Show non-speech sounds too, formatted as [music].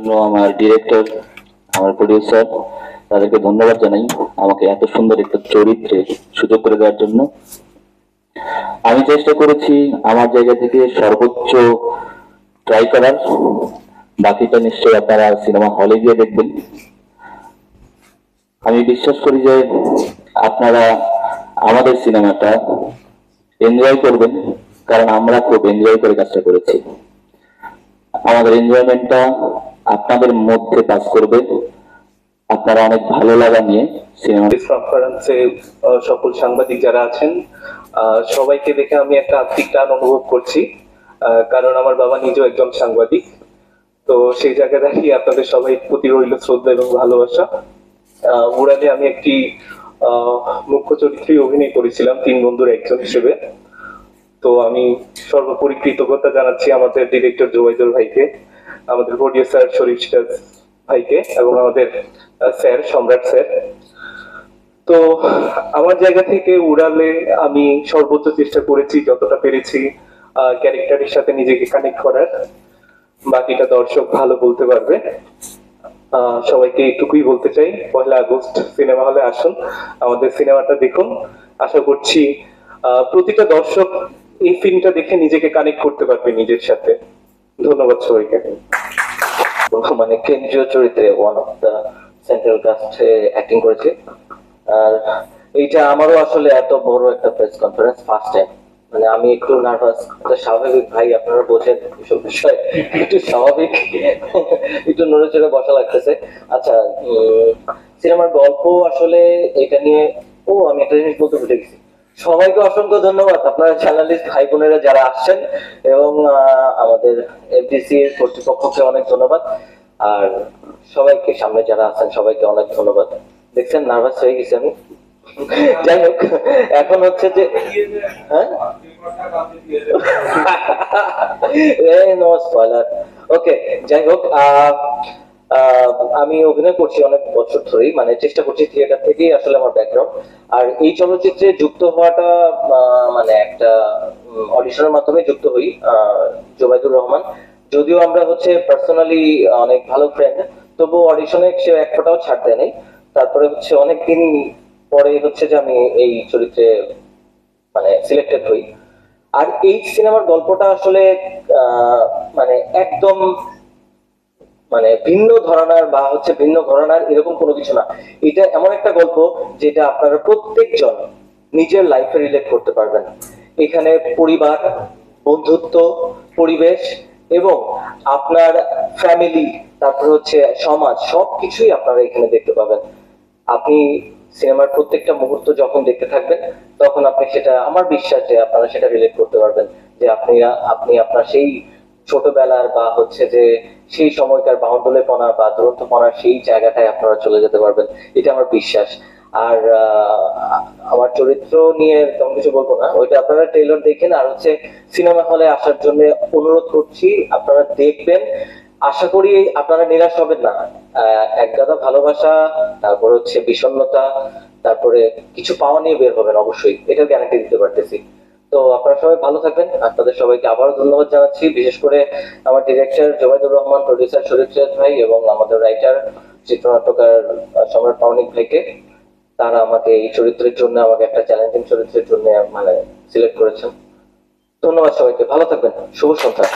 জন্য আমার ডিরেক্টর আমার প্রডিউসার তাদেরকে ধন্যবাদ জানাই আমাকে এত সুন্দর একটা চরিত্রে সুযোগ করে দেওয়ার জন্য। আমি চেষ্টা করেছি আমার জায়গা থেকে সর্বোচ্চ ট্রাই করার। বাকিটা নিশ্চয়ই আপনারা সিনেমা হলে গিয়ে দেখবেন। আমি বিশ্বাস করি যে আপনারা আমাদের সিনেমাটা এনজয় করবেন, কারণ আমরা খুব এনজয় করে কাজটা করেছি। আমাদের এনজয়মেন্টটা আপনাদের মধ্যে কাজ করবে। আপনারা অনেক ভালো লাগা নিয়ে সিনেমা সকল সাংবাদিক যারা আছেন সবাইকে দেখে আমি একটা আত্মিক টান অনুভব করছি কারণ আমার বাবা নিজেও একজন সাংবাদিক। তো সেই জায়গায় দাঁড়িয়ে আপনাদের সবাই প্রতি রইল শ্রদ্ধা এবং ভালোবাসা। উড়ানে আমি একটি মুখ্য চরিত্রে অভিনয় করেছিলাম, তিন বন্ধুর একজন হিসেবে। তো আমি সর্বোপরি কৃতজ্ঞতা জানাচ্ছি আমাদের ডিরেক্টর জোবাইদুল ভাইকে। আমাদের প্রডিউসার শরীফ সিরাজ ভাইকে এবং আমাদের স্যার, সম্রাট স্যার। তো, আমার জায়গা থেকে উড়ালে আমি সর্বোচ্চ চেষ্টা করেছি যতটা পেরেছি ক্যারেক্টারের সাথে নিজেকে কানেক্ট করার। বাকিটা দর্শক ভালো বলতে পারবে। সবাইকে এইটুকুই বলতে চাই, পয়লা আগস্ট সিনেমা হলে আসুন, আমাদের সিনেমাটা দেখুন। আশা করছি প্রতিটা দর্শক এই ফিল্মটা দেখে নিজেকে কানেক্ট করতে পারবে নিজের সাথে। ধন্যবাদ সবাইকে। মানে কেন্দ্রীয় চরিত্রে ওয়ান অফ দ্য সেন্ট্রাল কাস্টে অ্যাক্টিং করেছে। আর এইটা আমারও আসলে এত বড় একটা প্রেস কনফারেন্স ফার্স্ট টাইম মানে আমি একটু নার্ভাস স্বাভাবিক। ভাই, আপনারা বোঝেন এসব বিষয়। একটু স্বাভাবিক। একটু নড়ে চড়ে বসা লাগতেছে। আচ্ছা সিনেমার গল্প আসলে এটা নিয়ে ও, আমি একটা জিনিস বলতে ভুলে গেছি। সবাইকে অসংখ্য ধন্যবাদ। আপনারা জার্নালিস্ট ভাই বোনেরা যারা আসছেন এবং আমাদের এফডিসি এর কর্তৃপক্ষকে অনেক ধন্যবাদ। আর সবাইকে সামনে যারা আছেন, সবাইকে অনেক ধন্যবাদ। দেখছেন নার্ভাস হয়ে গেছি আমি। যাই হোক, এখন হচ্ছে যে হ্যাঁ? [laughs] ওকে যাই হোক আমি অভিনয় করছি অনেক বছর ধরেই মানে চেষ্টা করছি থিয়েটার থেকেই আসলে আমার ব্যাকগ্রাউন্ড আর এই চলচ্চিত্রে যুক্ত হওয়াটা মানে একটা অডিশনের মাধ্যমে যুক্ত হই জোবাইদুর রহমান। যদিও আমরা হচ্ছে পার্সোনালি অনেক ভালো ফ্রেন্ড তবু অডিশনে সে এক ফোঁটাও ছাড় দেয় নাই তারপরে হচ্ছে অনেকদিন পরে হচ্ছে যে আমি এই চরিত্রে মানে সিলেক্টেড হই। আর এই সিনেমার গল্পটা আসলে মানে একদম মানে ভিন্ন ধরনার বা হচ্ছে ভিন্ন ঘরানার এরকম কোনো কিছু না। এটা এমন একটা গল্প যেটা আপনারা প্রত্যেকজন নিজের লাইফে রিলেট করতে পারবেন। এখানে পরিবার, বন্ধুত্ব, পরিবেশ এবং আপনার ফ্যামিলি তারপর হচ্ছে সমাজ, সবকিছুই আপনারা এখানে দেখতে পাবেন। আপনি সিনেমার প্রত্যেকটা মুহূর্ত যখন দেখতে থাকবেন, তখন আপনি সেটা, আমার বিশ্বাস যে আপনারা সেটা রিলেট করতে পারবেন যে আপনি আপনি আপনার সেই ছোটবেলার বা হচ্ছে যে সেই সময়কার বাউন্ডলেপনা বা দুরন্তপনার সেই জায়গাটায় আপনারা চলে যেতে পারবেন। এটা আমার বিশ্বাস। আর আমার চরিত্র নিয়ে তেমন কিছু বলব না। ওইটা আপনারা ট্রেলার দেখেন আর হচ্ছে সিনেমা হলে আসার জন্য অনুরোধ করছি, আপনারা দেখবেন। আশা করি আপনারা নিরাশ হবেন না। এক গাদা ভালোবাসা, তারপর হচ্ছে বিষণ্ণতা, তারপরে কিছু পাওয়া নিয়ে বের হবেন অবশ্যই। এটা গ্যারান্টি দিতে পারতেছি। তো আপনারা সবাই ভালো থাকবেন আপনাদের সবাইকে আবারও ধন্যবাদ জানাচ্ছি। বিশেষ করে আমার ডিরেক্টর জোবাইদুর রহমান প্রডিউসার শরীফ সিরাজ ভাই এবং আমাদের রাইটার চিত্রনাট্যকার সম্রাট পাওনিক ভাইকে। তারা আমাকে এই চরিত্রের জন্য, আমাকে একটা চ্যালেঞ্জিং চরিত্রের জন্য মানে সিলেক্ট করেছেন। ধন্যবাদ সবাইকে, ভালো থাকবেন। শুভ সন্ধ্যা।